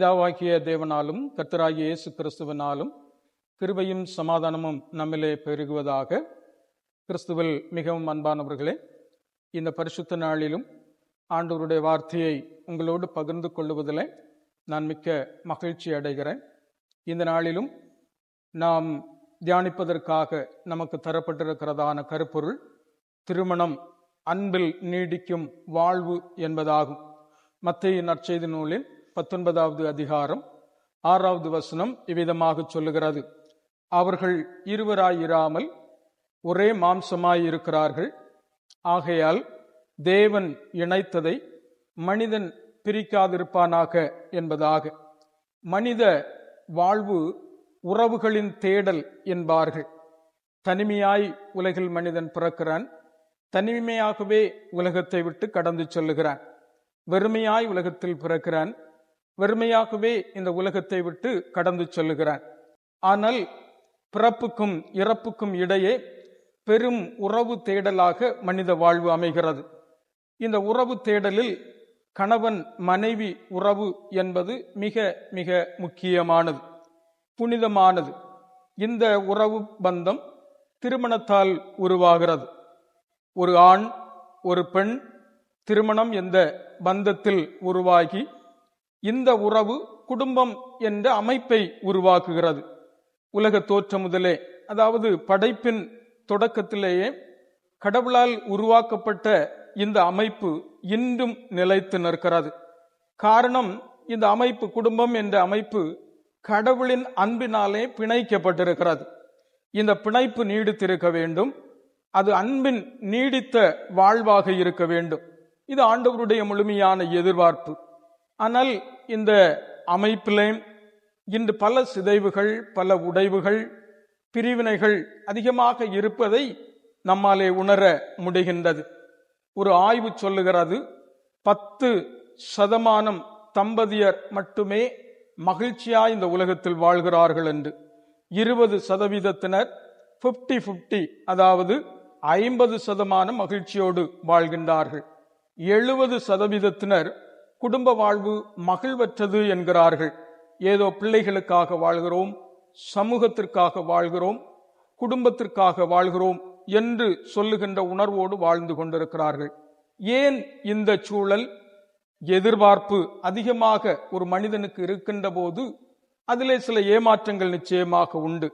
பிதாவாகிய தேவனாலும் கர்த்தராகிய இயேசு கிறிஸ்துவனாலும் கிருபையும் சமாதானமும் நம்மிலே பெருகுவதாக கிறிஸ்துவில் மிகவும் அன்பானவர்களே இந்த பரிசுத்த நாளிலும் ஆண்டவருடைய வார்த்தையை உங்களோடு பகிர்ந்து கொள்ளுவதில் நான் மிக்க மகிழ்ச்சி அடைகிறேன் இந்த நாளிலும் நாம் தியானிப்பதற்காக நமக்கு தரப்பட்டிருக்கிறதான கருப்பொருள் திருமணம் அன்பில் நீடிக்கும் வாழ்வு என்பதாகும். மத்திய நற்செய்தி நூலில் பத்தொன்பதாவது அதிகாரம் ஆறாவது வசனம் இவ்விதமாக சொல்லுகிறது. அவர்கள் இருவராயிராமல் ஒரே மாம்சமாயிருக்கிறார்கள். ஆகையால் தேவன் இணைத்ததை மனிதன் பிரிக்காதிருப்பானாக என்பதாக. மனித வாழ்வு உறவுகளின் தேடல் என்பார்கள். தனிமையாய் உலகில் மனிதன் பிறக்கிறான். தனிமையாகவே உலகத்தை விட்டு கடந்து செல்லுகிறான். வெறுமையாய் உலகத்தில் பிறக்கிறான். வெறுமையாகவே இந்த உலகத்தை விட்டு கடந்து செல்லுகிறான். ஆனால் பிறப்புக்கும் இறப்புக்கும் இடையே பெரும் உறவு தேடலாக மனித வாழ்வு அமைகிறது. இந்த உறவு தேடலில் கணவன் மனைவி உறவு என்பது மிக மிக முக்கியமானது புனிதமானது. இந்த உறவு பந்தம் திருமணத்தால் உருவாகிறது. ஒரு ஆண் ஒரு பெண் திருமணம் என்ற பந்தத்தில் உருவாகி இந்த உறவு குடும்பம் என்ற அமைப்பை உருவாக்குகிறது. உலக தோற்றம் முதலே அதாவது படைப்பின் தொடக்கத்திலேயே கடவுளால் உருவாக்கப்பட்ட இந்த அமைப்பு இன்றும் நிலைத்து நிற்கிறது. காரணம் இந்த அமைப்பு குடும்பம் என்ற அமைப்பு கடவுளின் அன்பினாலே பிணைக்கப்பட்டிருக்கிறது. இந்த பிணைப்பு நீடித்திருக்க வேண்டும். அது அன்பின் நீடித்த வாழ்வாக இருக்க வேண்டும். இது ஆண்டவருடைய முழுமையான எதிர்பார்ப்பு. ஆனால் இந்த அமைப்பிலே இன்று பல சிதைவுகள் பல உடைவுகள் பிரிவினைகள் அதிகமாக இருப்பதை நம்மாலே உணர முடிகின்றது. ஒரு ஆய்வு சொல்லுகிறது பத்து சதமானம் தம்பதியர் மட்டுமே மகிழ்ச்சியா இந்த உலகத்தில் வாழ்கிறார்கள் என்று. இருபது சதவீதத்தினர் பிப்டி பிப்டி அதாவது ஐம்பது சதமானம் மகிழ்ச்சியோடு வாழ்கின்றார்கள். எழுபது சதவீதத்தினர் குடும்ப வாழ்வு மகிழ்வற்றது என்கிறார்கள். ஏதோ பிள்ளைகளுக்காக வாழ்கிறோம் சமூகத்திற்காக வாழ்கிறோம் குடும்பத்திற்காக வாழ்கிறோம் என்று சொல்லுகின்ற உணர்வோடு வாழ்ந்து கொண்டிருக்கிறார்கள். ஏன் இந்த சூழல்? எதிர்பார்ப்பு அதிகமாக ஒரு மனிதனுக்கு இருக்கின்ற போது அதிலே சில ஏமாற்றங்கள் நிச்சயமாக உண்டு.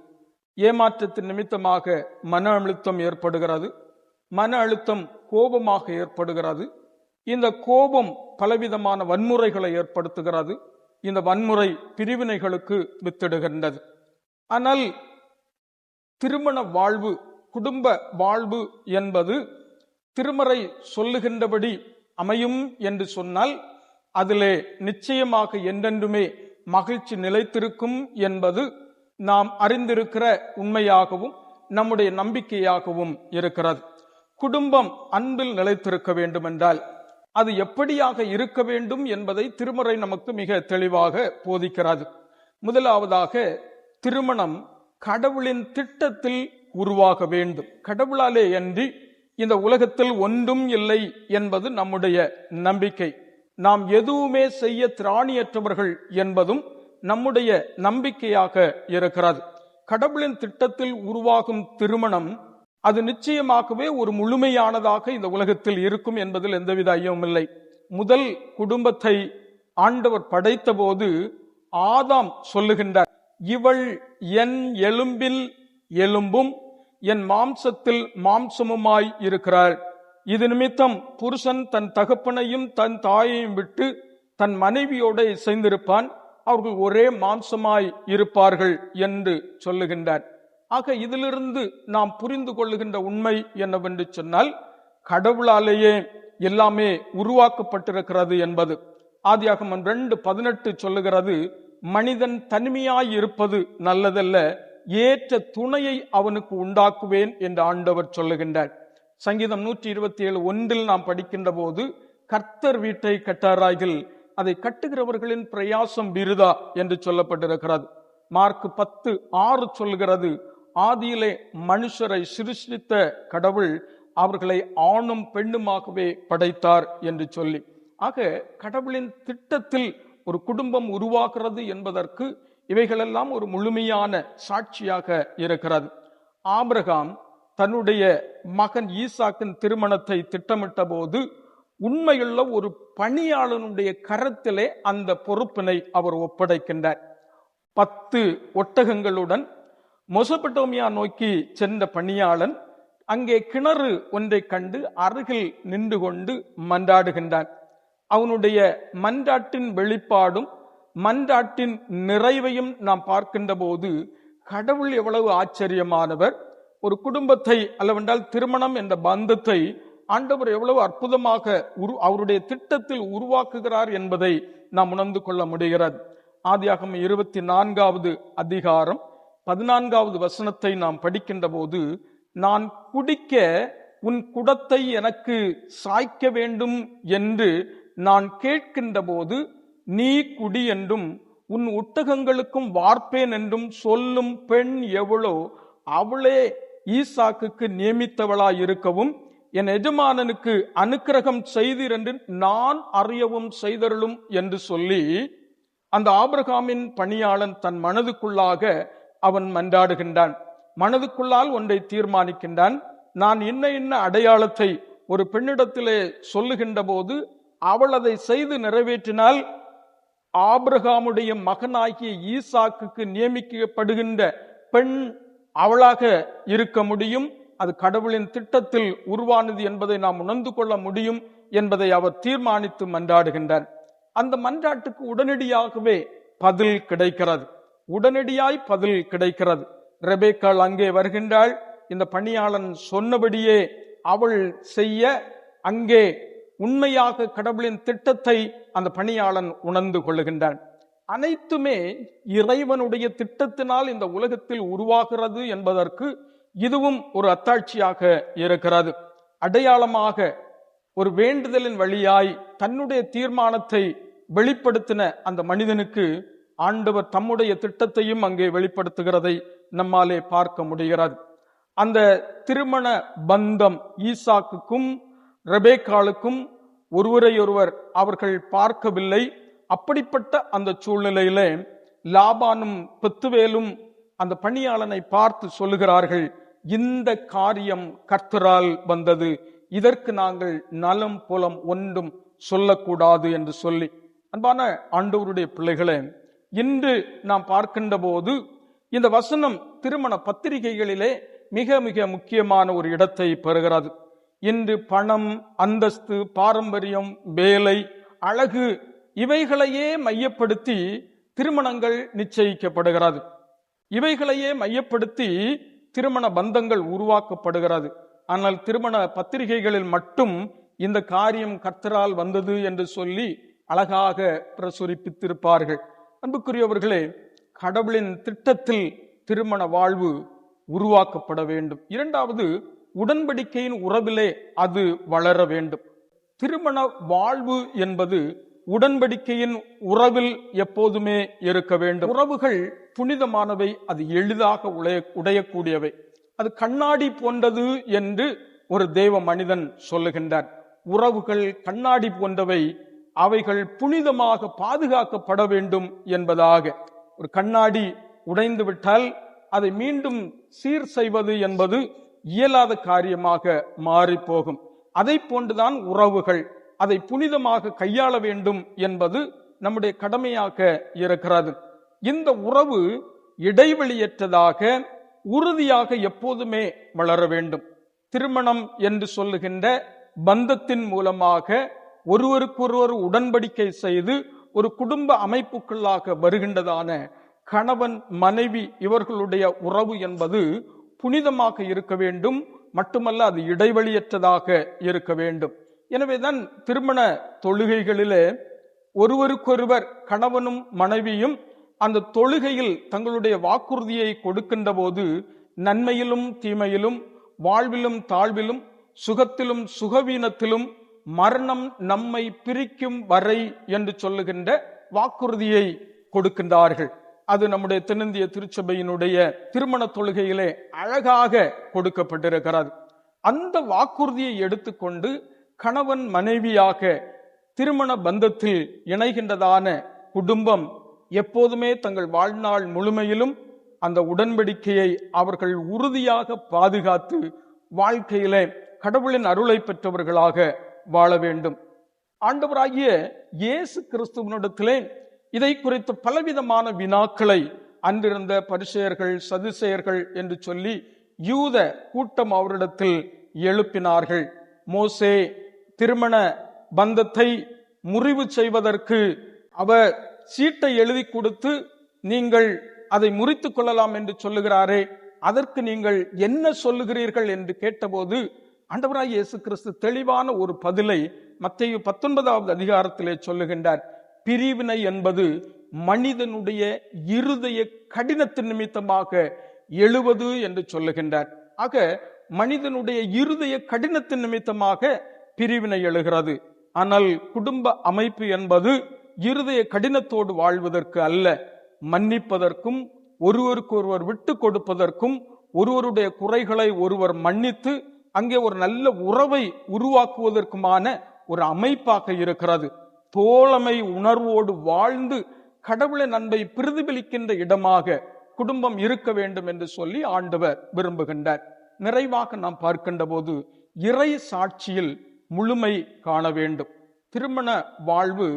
ஏமாற்றத்தின் நிமித்தமாக மன அழுத்தம் ஏற்படுகிறது. மன அழுத்தம் கோபமாக ஏற்படுகிறது. இந்த கோபம் பலவிதமான வன்முறைகளை ஏற்படுத்துகிறது. இந்த வன்முறை பிரிவினைகளுக்கு வித்திடுகின்றது. ஆனால் திருமண வாழ்வு குடும்ப வாழ்வு என்பது திருமறை சொல்லுகின்றபடி அமையும் என்று சொன்னால் அதிலே நிச்சயமாக என்றென்றுமே மகிழ்ச்சி நிலைத்திருக்கும் என்பது நாம் அறிந்திருக்கிற உண்மையாகவும் நம்முடைய நம்பிக்கையாகவும் இருக்கிறது. குடும்பம் அன்பில் நிலைத்திருக்க வேண்டுமென்றால் அது எப்படியாக இருக்க வேண்டும் என்பதை திருமறை நமக்கு மிக தெளிவாக போதிக்கிறது. முதலாவதாக திருமணம் கடவுளின் திட்டத்தில் உருவாக வேண்டும். கடவுளாலே அன்றி இந்த உலகத்தில் ஒன்றும் இல்லை என்பது நம்முடைய நம்பிக்கை. நாம் எதுவுமே செய்ய திராணியற்றவர்கள் என்பதும் நம்முடைய நம்பிக்கையாக இருக்கிறது. கடவுளின் திட்டத்தில் உருவாகும் திருமணம் அது நிச்சயமாகவே ஒரு முழுமையானதாக இந்த உலகத்தில் இருக்கும் என்பதில் எந்தவித ஐயமும் இல்லை. முதல் குடும்பத்தை ஆண்டவர் படைத்த போது ஆதாம் சொல்லுகின்றார் இவள் என் எலும்பில் எலும்பும் என் மாம்சத்தில் மாம்சமுமாய் இருக்கிறாள் இது நிமித்தம் புருஷன் தன் தகப்பனையும் தன் தாயையும் விட்டு தன் மனைவியோட இசைந்திருப்பான் அவர்கள் ஒரே மாம்சமாய் இருப்பார்கள் என்று சொல்லுகின்றார். ஆக இதிலிருந்து நாம் புரிந்து கொள்ளுகின்ற உண்மை என்னவென்று சொன்னால் கடவுளாலேயே எல்லாமே உருவாக்கப்பட்டிருக்கிறது என்பது. ஆதியாகமன் ரெண்டு பதினெட்டு சொல்லுகிறது மனிதன் தனிமையாய் இருப்பது நல்லதல்ல ஏற்ற துணையை அவனுக்கு உண்டாக்குவேன் என்று ஆண்டவர் சொல்லுகின்றார். சங்கீதம் நூற்றி இருபத்தி ஏழு ஒன்றில் நாம் படிக்கின்ற போது கர்த்தர் வீட்டை கட்டாராய்கள் அதை கட்டுகிறவர்களின் பிரயாசம் விருதா என்று சொல்லப்பட்டிருக்கிறது. மார்க் பத்து ஆறு சொல்கிறது ஆதியிலே மனுஷரை சிருஷ்டித்த கடவுள் அவர்களை ஆணும் பெண்ணுமாகவே படைத்தார் என்று சொல்லி. ஆக கடவுளின் திட்டத்தில் ஒரு குடும்பம் உருவாகிறது என்பதற்கு இவைகளெல்லாம் ஒரு முழுமையான சாட்சியாக இருக்கிறது. ஆபிரகாம் தன்னுடைய மகன் ஈசாக்கின் திருமணத்தை திட்டமிட்ட போது உண்மையுள்ள ஒரு பணியாளனுடைய கரத்திலே அந்த பொறுப்பினை அவர் ஒப்படைக்கின்றார். பத்து ஒட்டகங்களுடன் மொசபட்டோமியா நோக்கி சென்ற பணியாளன் அங்கே கிணறு ஒன்றை கண்டு அருகில் நின்று கொண்டு மன்றாடுகின்றான். அவனுடைய மன்றாட்டின் வெளிப்பாடும் மன்றாட்டின் நிறைவையும் நாம் பார்க்கின்ற போது கடவுள் எவ்வளவு ஆச்சரியமானவர். ஒரு குடும்பத்தை அல்லவென்றால் திருமணம் என்ற பந்தத்தை ஆண்டவர் எவ்வளவு அற்புதமாக உரு அவருடைய திட்டத்தில் உருவாக்குகிறார் என்பதை நாம் உணர்ந்து கொள்ள முடிகிறது. ஆதியாகம் இருபத்தி நான்காவது அதிகாரம் பதினான்காவது வசனத்தை நாம் படிக்கின்ற போது நான் குடிக்க உன் குடத்தை எனக்கு சாய்க்க வேண்டும் என்று நான் கேட்கின்ற போது நீ குடி என்றும் உன் ஒட்டகங்களுக்கும் வார்ப்பேன் என்றும் சொல்லும் பெண் எவ்வளோ அவளே ஈசாக்குக்கு நியமித்தவளாய் இருக்கவும் என் எஜமானனுக்கு அனுக்கிரகம் செய்தீர் என்று நான் அறியவும் செய்தருளும் என்று சொல்லி அந்த ஆபிரகாமின் பணியாளன் தன் மனதுக்குள்ளாக அவன் மன்றாடுகின்றான். மனதுக்குள்ளால் ஒன்றை தீர்மானிக்கின்றான். நான் இன்ன இன்ன அடையாளத்தை ஒரு பெண்ணிடத்திலே சொல்லுகின்ற போது அவள் அதை செய்து நிறைவேற்றினால் ஆபிரகாமுடைய மகனாகிய ஈசாக்குக்கு நியமிக்கப்படுகின்ற பெண் அவளாக இருக்க முடியும். அது கடவுளின் திட்டத்தில் உருவானது என்பதை நாம் உணர்ந்து கொள்ள முடியும் என்பதை அவர் தீர்மானித்து மன்றாடுகின்றார். அந்த மன்றாட்டுக்கு உடனடியாகவே பதில் கிடைக்கிறது. உடனடியாய் பதில் கிடைக்கிறது. ரெபேக்காள் அங்கே வருகின்றாள். இந்த பணியாளன் சொன்னபடியே அவள் செய்ய அங்கே உண்மையாக கடவுளின் திட்டத்தை அந்த பணியாளன் உணர்ந்து கொள்ளுகின்றான். அனைத்துமே இறைவனுடைய திட்டத்தினால் இந்த உலகத்தில் உருவாகிறது என்பதற்கு இதுவும் ஒரு அத்தாட்சியாக இருக்கிறது. அடையாளமாக ஒரு வேண்டுதலின் வழியாய் தன்னுடைய தீர்மானத்தை வெளிப்படுத்தின அந்த மனிதனுக்கு ஆண்டவர் தம்முடைய திட்டத்தையும் அங்கே வெளிப்படுத்துகிறதை நம்மாலே பார்க்க முடிகிறது. அந்த திருமண பந்தம் ஈசாக்குக்கும் ரெபேக்காளுக்கும் ஒருவரையொருவர் அவர்கள் பார்க்கவில்லை. அப்படிப்பட்ட அந்த சூழ்நிலையிலே லாபானும் பெத்துவேலும் அந்த பணியாளனை பார்த்து சொல்லுகிறார்கள் இந்த காரியம் கர்த்தரால் வந்தது. இதற்கு நாங்கள் நலம் புலம் ஒன்றும் சொல்லக்கூடாது என்று சொல்லி. அன்பான ஆண்டவருடைய பிள்ளைகளே இன்று நாம் பார்க்கின்ற போது இந்த வசனம் திருமண பத்திரிகைகளிலே மிக மிக முக்கியமான ஒரு இடத்தை பெறுகிறது. இன்று பணம் அந்தஸ்து பாரம்பரியம் வேலை அழகு இவைகளையே மையப்படுத்தி திருமணங்கள் நிச்சயிக்கப்படுகிறது. இவைகளையே மையப்படுத்தி திருமண பந்தங்கள் உருவாக்கப்படுகிறது. ஆனால் திருமண பத்திரிகைகளில் மட்டும் இந்த காரியம் கர்த்தரால் வந்தது என்று சொல்லி அழகாக பிரசுரிப்பித்திருப்பார்கள். அன்புக்குரியவர்களே கடவுளின் திட்டத்தில் திருமண வாழ்வு உருவாக்கப்பட வேண்டும். இரண்டாவது உடன்படிக்கையின் உறவிலே அது வளர வேண்டும். திருமண வாழ்வு என்பது உடன்படிக்கையின் உறவில் எப்போதுமே இருக்க வேண்டும். உறவுகள் புனிதமானவை அது எளிதாக உடைய உடையக்கூடியவை. அது கண்ணாடி போன்றது என்று ஒரு தேவ மனிதன் சொல்லுகின்றார். உறவுகள் கண்ணாடி போன்றவை அவைகள் புனிதமாக பாதுகாக்கப்பட வேண்டும் என்பதாக. ஒரு கண்ணாடி உடைந்து விட்டால் அதை மீண்டும் சீர் செய்வது என்பது இயலாத காரியமாக மாறி போகும். அதை போன்றுதான் உறவுகள். அதை புனிதமாக கையாள வேண்டும் என்பது நம்முடைய கடமையாக இருக்கிறது. இந்த உறவு இடைவெளியற்றதாக உறுதியாக எப்போதுமே வளர வேண்டும். திருமணம் என்று சொல்லுகின்ற பந்தத்தின் மூலமாக ஒருவருக்கொருவர் உடன்படிக்கை செய்து ஒரு குடும்ப அமைப்புக்குள்ளாக வருகின்றதான கணவன் மனைவி இவர்களுடைய உறவு என்பது புனிதமாக இருக்க வேண்டும். மட்டுமல்ல அது இடைவெளியற்றதாக இருக்க வேண்டும். எனவேதான் திருமண தொழுகைகளிலே ஒருவருக்கொருவர் கணவனும் மனைவியும் அந்த தொழுகையில் தங்களுடைய வாக்குறுதியை கொடுக்கின்ற போது நன்மையிலும் தீமையிலும் வாழ்விலும் தாழ்விலும் சுகத்திலும் சுகவீனத்திலும் மரணம் நம்மை பிரிக்கும் வரை என்று சொல்லுகின்ற வாக்குறுதியை கொடுக்கின்றார்கள். அது நம்முடைய தென்னிந்திய திருச்சபையினுடைய திருமண தொழுகையிலே அழகாக கொடுக்கப்பட்டிருக்கிறது. அந்த வாக்குறுதியை எடுத்துக்கொண்டு கணவன் மனைவியாக திருமண பந்தத்தில் இணைகின்றதான குடும்பம் எப்போதுமே தங்கள் வாழ்நாள் முழுமையிலும் அந்த உடன்படிக்கையை அவர்கள் உறுதியாக பாதுகாத்து வாழ்க்கையிலே கடவுளின் அருளை பெற்றவர்களாக வாழ வேண்டும். ஆண்டவராகிய இயேசு கிறிஸ்துவனிடத்திலே இதை குறித்து பலவிதமான வினாக்களை அன்றிருந்த பரிசெயர்கள் சதுசெயர்கள் என்று சொல்லி யூத கூட்டம் அவரிடத்தில் எழுப்பினார்கள். மோசே திருமண பந்தத்தை முறிவு செய்வதற்கு அவர் சீட்டை எழுதி கொடுத்து நீங்கள் அதை முறித்துக் கொள்ளலாம் என்று சொல்லுகிறாரே அதற்கு நீங்கள் என்ன சொல்லுகிறீர்கள் என்று கேட்டபோது ஆண்டவராய் இயேசு கிறிஸ்து தெளிவான ஒரு பதிலை மத்திய பத்தொன்பதாவது அதிகாரத்திலே சொல்லுகின்றார். பிரிவினை என்பது மனிதனுடைய இருதய கடினத்தின் நிமித்தமாக எழுவது என்று சொல்லுகின்றார். ஆக மனிதனுடைய இருதய கடினத்தின் நிமித்தமாக பிரிவினை எழுகிறது. ஆனால் குடும்ப அமைப்பு என்பது இருதய கடினத்தோடு வாழ்வதற்கு அல்ல. மன்னிப்பதற்கும் ஒருவருக்கு ஒருவர் விட்டு கொடுப்பதற்கும் ஒருவருடைய குறைகளை ஒருவர் மன்னித்து அங்கே ஒரு நல்ல உறவை உருவாக்குவதற்குமான ஒரு அமைப்பாக இருக்கிறது. தோழமை உணர்வோடு வாழ்ந்து கடவுளின் அன்பை பிரதிபலிக்கின்ற இடமாக குடும்பம் இருக்க வேண்டும் என்று சொல்லி ஆண்டவர் விரும்புகின்றார். நிறைவாக நாம் பார்க்கின்ற போது இறை சாட்சியில் முழுமை காண வேண்டும். திருமண வாழ்வு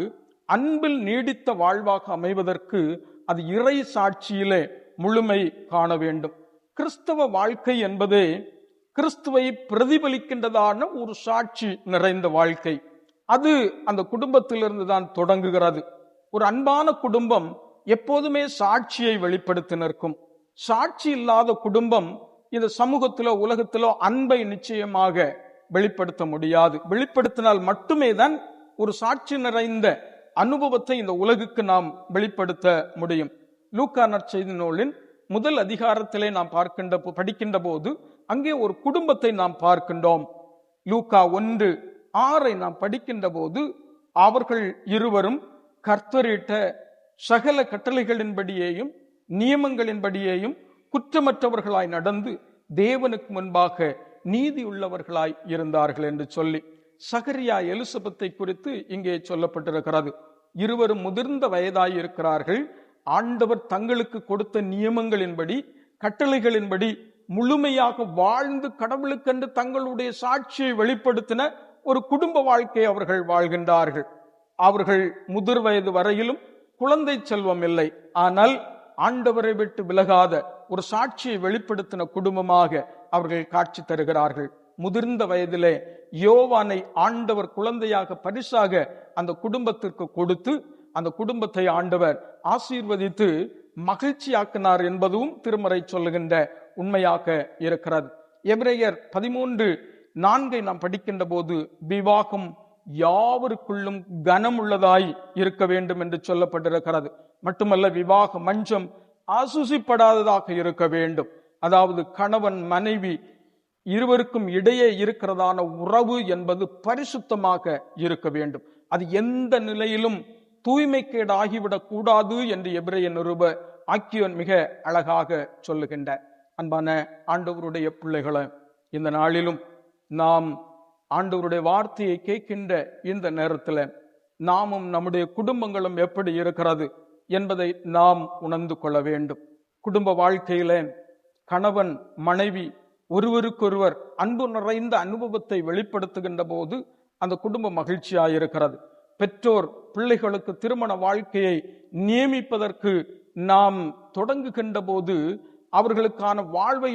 அன்பில் நீடித்த வாழ்வாக அமைவதற்கு அது இறை சாட்சியிலே முழுமை காண வேண்டும். கிறிஸ்தவ வாழ்க்கை என்பதே கிறிஸ்துவை பிரதிபலிக்கின்றதான ஒரு சாட்சி நிறைந்த வாழ்க்கை. அது அந்த குடும்பத்திலிருந்து தான் தொடங்குகிறது. ஒரு அன்பான குடும்பம் எப்போதுமே சாட்சியை வெளிப்படுத்தி நிற்கும். சாட்சி இல்லாத குடும்பம் இந்த சமூகத்திலோ உலகத்திலோ அன்பை நிச்சயமாக வெளிப்படுத்த முடியாது. வெளிப்படுத்தினால் மட்டுமே தான் ஒரு சாட்சி நிறைந்த அனுபவத்தை இந்த உலகுக்கு நாம் வெளிப்படுத்த முடியும். லூக்கா நற்செய்தி நூலின் முதல் அதிகாரத்திலே நாம் பார்க்கின்ற போ- படிக்கின்ற போது அங்கே ஒரு குடும்பத்தை நாம் பார்க்கின்றோம். லூக்கா ஒன்று ஆறை நாம் படிக்கின்ற போது அவர்கள் இருவரும் கர்த்தரிட்ட சகல கட்டளைகளின்படியேயும் நியமங்களின்படியேயும் குற்றமற்றவர்களாய் நடந்து தேவனுக்கு முன்பாக நீதி உள்ளவர்களாய் இருந்தார்கள் என்று சொல்லி சகரியா எலிசபத்தை குறித்து இங்கே சொல்லப்பட்டிருக்கிறது. இருவரும் முதிர்ந்த வயதாய் இருக்கிறார்கள் ஆண்டவர் தங்களுக்கு கொடுத்த நியமங்களின்படி கட்டளைகளின்படி முழுமையாக வாழ்ந்து கடவுளுக்கென்று தங்களுடைய சாட்சியை வெளிப்படுத்தின ஒரு குடும்ப வாழ்க்கை அவர்கள் வாழ்கின்றார்கள். அவர்கள் முதிர் வயது வரையிலும் குழந்தை செல்வம் இல்லை. ஆனால் ஆண்டவரை விட்டு விலகாத ஒரு சாட்சியை வெளிப்படுத்தின குடும்பமாக அவர்கள் காட்சி தருகிறார்கள். முதிர்ந்த வயதிலே யோவானை ஆண்டவர் குழந்தையாக பரிசாக அந்த குடும்பத்திற்கு கொடுத்து அந்த குடும்பத்தை ஆண்டவர் ஆசீர்வதித்து மகிழ்ச்சியாக்கினார் என்பதும் திருமறை சொல்லுகின்ற உண்மையாக இருக்கிறது. எபிரேயர் பதிமூன்று நான்கை நாம் படிக்கின்ற போது விவாகம் யாவருக்குள்ளும் கனமுள்ளதாய் இருக்க வேண்டும் என்று சொல்லப்பட்டிருக்கிறது. மட்டுமல்ல விவாக மஞ்சம் ஆசூசிப்படாததாக இருக்க வேண்டும். அதாவது கணவன் மனைவி இருவருக்கும் இடையே இருக்கிறதான உறவு என்பது பரிசுத்தமாக இருக்க வேண்டும். அது எந்த நிலையிலும் தூய்மைக்கேடு ஆகிவிடக் கூடாது என்று எபிரேய நிருப ஆக்கியோன் மிக அழகாக சொல்லுகின்றார். அன்பான ஆண்டவருடைய பிள்ளைகளை இந்த நாளிலும் நாம் ஆண்டவருடைய வார்த்தையை கேட்கின்ற இந்த நேரத்தில் நாமும் நம்முடைய குடும்பங்களும் எப்படி இருக்கிறது என்பதை நாம் உணர்ந்து கொள்ள வேண்டும். குடும்ப வாழ்க்கையில கணவன் மனைவி ஒருவருக்கொருவர் அன்பு நிறைந்த அனுபவத்தை வெளிப்படுத்துகின்ற போது அந்த குடும்ப மகிழ்ச்சியாயிருக்கிறது பெற்றோர் பிள்ளைகளுக்கு திருமண வாழ்க்கையை நியமிப்பதற்கு நாம் தொடங்குகின்ற போது அவர்களுக்கான வாழ்வை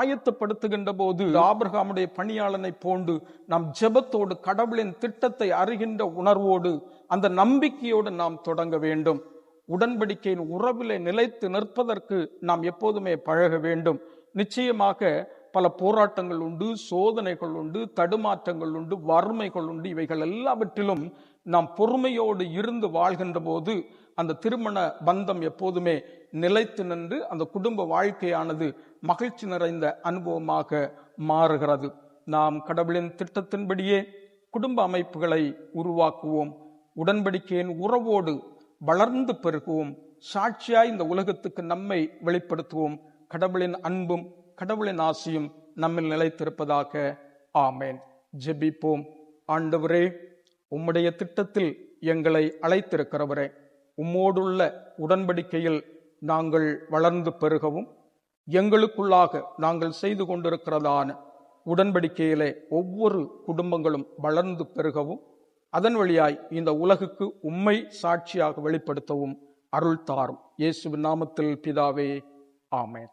ஆயத்தப்படுத்துகின்ற போது ஆபிரகாமுடைய பணியாளனை போன்று நாம் ஜெபத்தோடு கடவுளின் திட்டத்தை அறிகின்ற உணர்வோடு அந்த நம்பிக்கையோடு நாம் தொடங்க வேண்டும். உடன்படிக்கையின் உறவிலே நிலைத்து நிற்பதற்கு நாம் எப்போதுமே பழக வேண்டும். நிச்சயமாக பல போராட்டங்கள் உண்டு சோதனைகள் உண்டு தடுமாற்றங்கள் உண்டு வறுமைகள் உண்டு இவைகள் எல்லாவற்றிலும் நாம் பொறுமையோடு இருந்து வாழ்கின்ற போது அந்த திருமண பந்தம் எப்போதுமே நிலைத்து நின்று அந்த குடும்ப வாழ்க்கையானது மகிழ்ச்சி நிறைந்த அனுபவமாக மாறுகிறது. நாம் கடவுளின் திட்டத்தின்படியே குடும்ப அமைப்புகளை உருவாக்குவோம். உடன்படிக்கையின் உறவோடு வளர்ந்து பெருகுவோம். சாட்சியாய் இந்த உலகத்துக்கு நம்மை வெளிப்படுத்துவோம். கடவுளின் அன்பும் கடவுளின் ஆசியும் நம்மில் நிலைத்திருப்பதாக. ஆமேன். ஜெபிப்போம். ஆண்டவரே உம்முடைய திட்டத்தில் எங்களை அழைத்திருக்கிறவரே உம்மோடுள்ள உடன்படிக்கையில் நாங்கள் வளர்ந்து பெருகவும் எங்களுக்குள்ளாக நாங்கள் செய்து கொண்டிருக்கிறதான உடன்படிக்கையிலே ஒவ்வொரு குடும்பங்களும் வளர்ந்து பெருகவும் அதன் வழியாய் இந்த உலகுக்கு உண்மை சாட்சியாக வெளிப்படுத்தவும் அருள் தாரும். இயேசுவின் நாமத்தில் பிதாவே ஆமேன்.